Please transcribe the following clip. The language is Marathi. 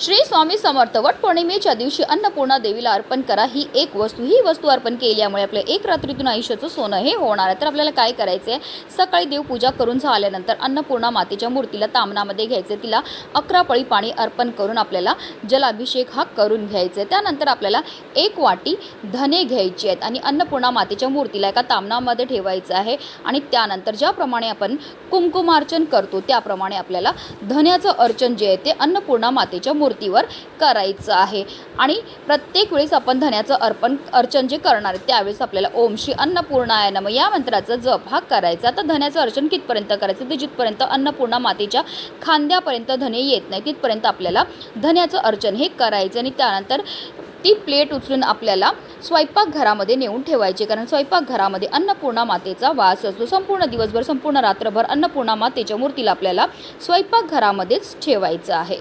श्री स्वामी समर्थ वट पौर्णिमेच्या दिवशी अन्नपूर्णा देवीला अर्पण करा. ही एक वस्तू ही वस्तू अर्पण केल्यामुळे आपलं एक रात्रीतून आयुष्याचं सोनं हे होणार आहे. तर आपल्याला काय करायचं आहे सकाळी देवपूजा करून झाल्यानंतर अन्नपूर्णा मातेच्या मूर्तीला तामनामध्ये घ्यायचे तिला अकरा पळी पाणी अर्पण करून आपल्याला जलाभिषेक हा करून घ्यायचा आहे त्यानंतर आपल्याला एक वाटी धने घ्यायची आहेत आणि अन्नपूर्णा मातेच्या मूर्तीला एका तामनामध्ये ठेवायचं आहे. आणि त्यानंतर ज्याप्रमाणे आपण कुंकुमार्चन करतो त्याप्रमाणे आपल्याला धन्याचं अर्चन जे आहे ते अन्नपूर्णा मातेच्या मूर्तीवर करायचं आहे. आणि प्रत्येक वेळेस आपण धन्याचं अर्पण अर्चन जे करणार आहे त्यावेळेस आपल्याला ओम श्री अन्नपूर्णाय नम या मंत्राचा जप हा करायचा. आता धन्याचं अर्चन कितपर्यंत करायचं? ते जिथपर्यंत अन्नपूर्णा मातेच्या खांद्यापर्यंत धने येत नाही तिथपर्यंत आपल्याला धन्याचं अर्चन हे करायचं. आणि त्यानंतर ती प्लेट उचलून आपल्याला स्वयंपाकघरामध्ये नेऊन ठेवायची. कारण स्वयंपाकघरामध्ये अन्नपूर्णा मातेचा वास असतो. संपूर्ण दिवसभर संपूर्ण रात्रभर अन्नपूर्णा मातेच्या मूर्तीला आपल्याला स्वयंपाकघरामध्येच ठेवायचं आहे.